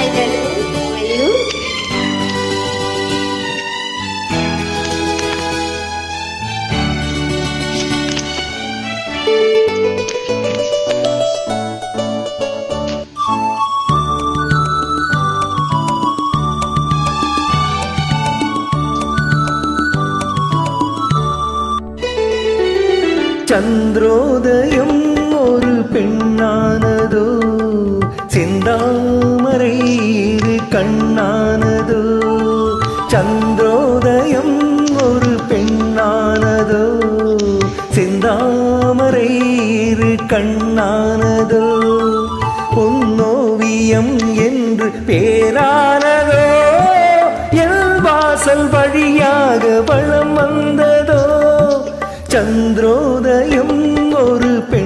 Hi hello ஐயோ சந்திரோதயம் ஒரு பெண்ணானதோ செந்தாமரை இரு கண்ணானதோ? சந்திரோதயம் ஒரு பெண்ணானதோ? செந்தாமரை இரு கண்ணானதோ? பொன்னோவியம் என்று பேரானதோ? எல் வாசல் வழியாக வளம் வந்ததோ? சந்திரோதயம் ஒரு பெண்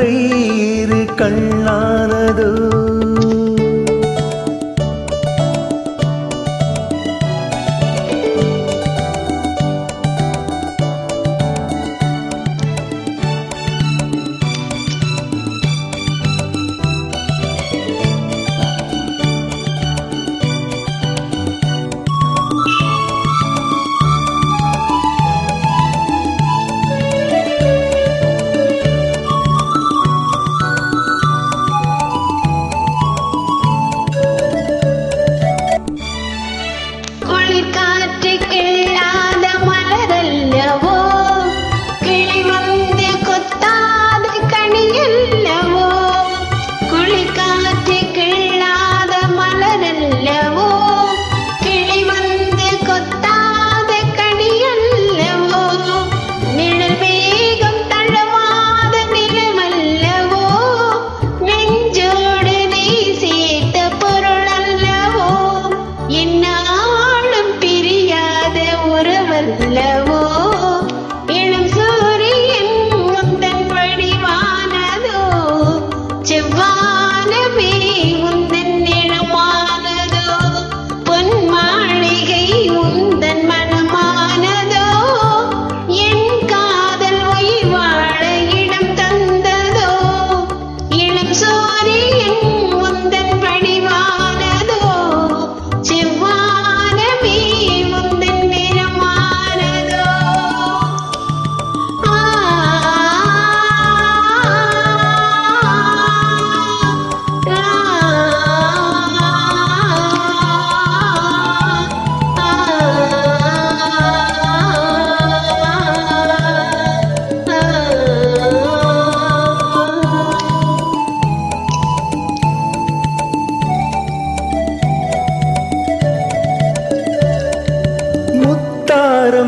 செந்தாமரை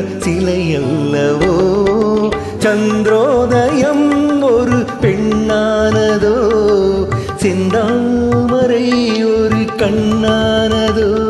கொண்ட சிலையல்லவோ சந்திரோதயம் ஒரு பெண்ணானதோ? செந்தாமரை ஒரு கண்ணானதோ?